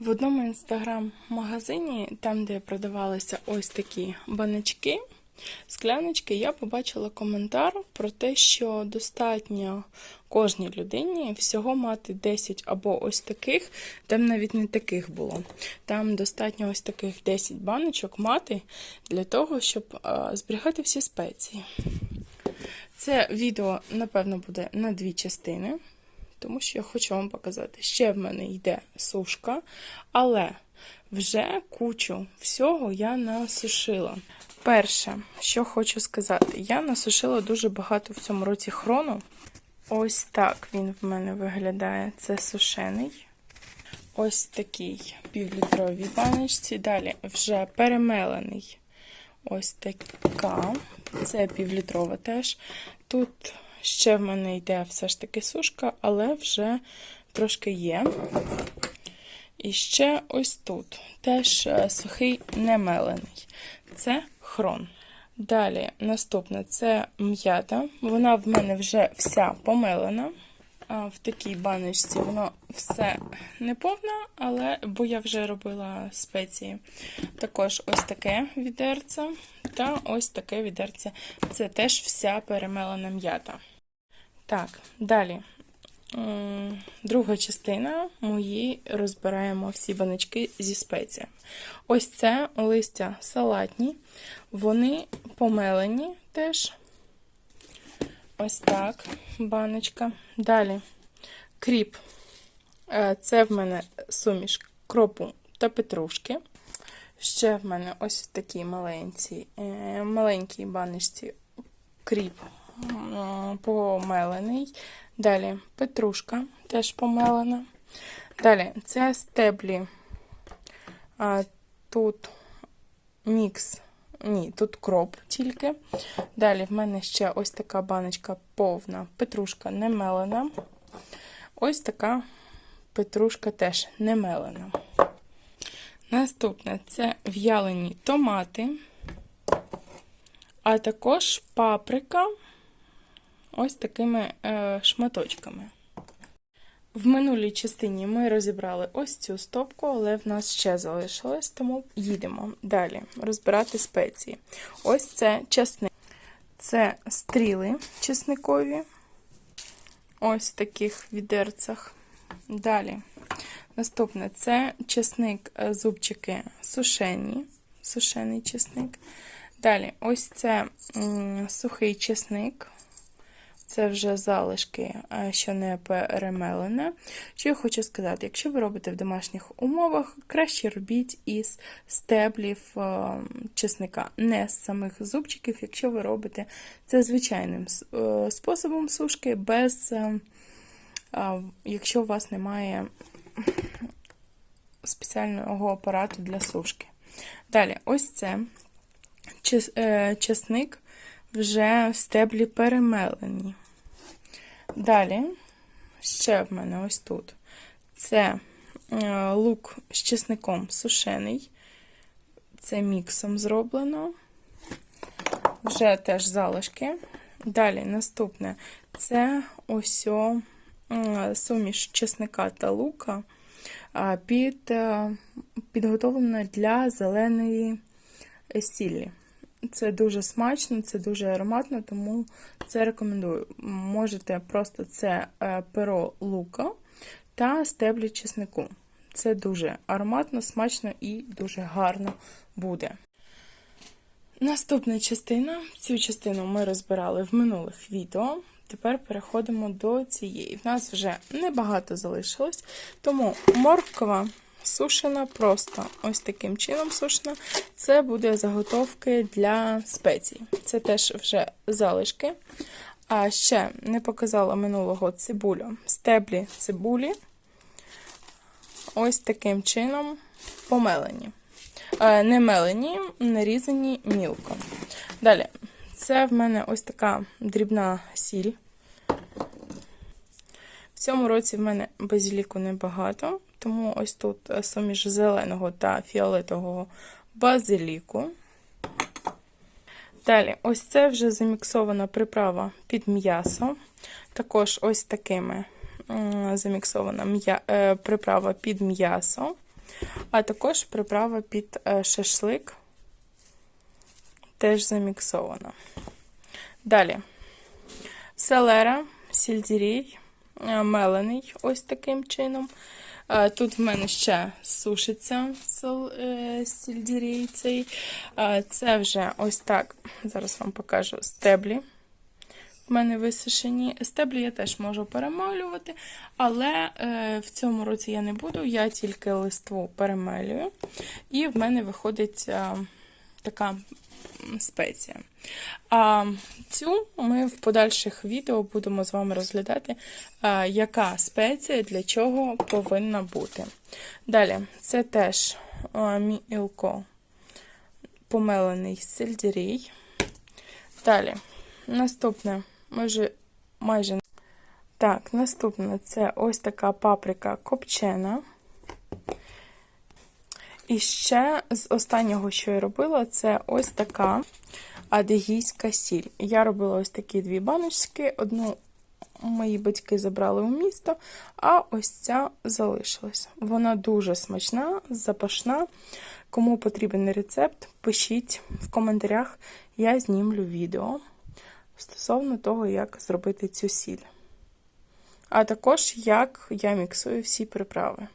В одному інстаграм-магазині, там, де продавалися ось такі баночки, скляночки, я побачила коментар про те, що достатньо кожній людині всього мати 10 або ось таких, там навіть не таких було. Там достатньо ось таких 10 баночок мати для того, щоб зберігати всі спеції. Це відео, напевно, буде на дві частини тому що я хочу вам показати. Ще в мене йде сушка, але вже кучу всього я насушила. Перше, що хочу сказати, я насушила дуже багато в цьому році хрону. Ось так він в мене виглядає. Це сушений. Ось такий півлітровій баночці. Далі вже перемелений. Ось така. Це півлітрова теж. Тут Ще в мене йде все ж таки сушка, але вже трошки є. І ще ось тут теж е, сухий немелений. Це хрон. Далі, наступне це м'ята. Вона в мене вже вся помелена. В такій баночці воно все не повне, але бо я вже робила спеції. Також ось таке відерце та ось таке відерце. Це теж вся перемелена м'ята. Так, далі. Друга частина мої розбираємо всі баночки зі спеціями. Ось це листя салатні, вони помелені теж. Ось так, баночка. Далі кріп. Е, це в мене суміш кропу та петрушки. Ще в мене ось такі маленькі, е, маленькі баночці кріп помелений. Далі петрушка теж помелена. Далі це стеблі. А, Тут мікс, ні, тут кроп тільки. Далі в мене ще ось така баночка повна, петрушка не мелена. Ось така петрушка теж не мелена. Наступне це в'ялені томати, а також паприка ось такими е, шматочками. В минулій частині ми розібрали ось цю стопку, але в нас ще залишилось, тому їдемо далі розбирати спеції. Ось це часник. Це стріли чесникові, ось в таких відерцях. Далі. Наступне це чесник, е, зубчики сушені, сушений чесник. Далі, ось це сухий чесник. Це вже залишки, що не перемелене. Що я хочу сказати, якщо ви робите в домашніх умовах, краще робіть із стеблів чесника, не з самих зубчиків, якщо ви робите це звичайним е, способом сушки, без, е, якщо у вас немає спеціального апарату для сушки. Далі, ось це е, чесник вже стеблі перемелені. Далі, ще в мене ось тут це е, лук з чесником сушений, це міксом зроблено, вже теж залишки. Далі, наступне це ось суміш чесника та лука під, е, підготовлена для зеленої сіллі. Це дуже смачно, це дуже ароматно, тому це рекомендую. Можете просто це е, перо лука та стеблі чеснику. Це дуже ароматно, смачно і дуже гарно буде. Наступна частина. Цю частину ми розбирали в минулих відео. Тепер переходимо до цієї. В нас вже небагато залишилось, тому морква сушена, просто ось таким чином сушена. Це буде заготовки для спецій. Це теж вже залишки. А ще не показала минулого цибулю. Стеблі цибулі. Ось таким чином помелені. Е, не мелені, нарізані мілко. Далі, це в мене ось така дрібна сіль. В цьому році в мене базіліку небагато, тому ось тут е, суміш зеленого та фіолетового базиліку. Далі, ось це вже заміксована приправа під м'ясо. Також ось такими заміксована е, приправа під м'ясо. а також приправа під е, шашлик, теж заміксована. Далі селера, сільдірій, мелений ось таким чином. Тут в мене ще сушиться сел- е, цей. Це вже ось так. Зараз вам покажу стеблі. В мене висушені стеблі я теж можу перемалювати, але е, в цьому році я не буду, я тільки листву перемелюю. І в мене виходить така спеція. А цю ми в подальших відео будемо з вами розглядати, яка спеція для чого повинна бути. Далі, це теж мілко помелений сельдерей. Далі, наступне, ми майже. Так, наступне це ось така паприка копчена. І ще з останнього, що я робила, це ось така адегійська сіль. Я робила ось такі дві баночки. Одну мої батьки забрали у місто, а ось ця залишилась. Вона дуже смачна, запашна. Кому потрібен рецепт, пишіть в коментарях, я знімлю відео стосовно того, як зробити цю сіль. А також як я міксую всі приправи.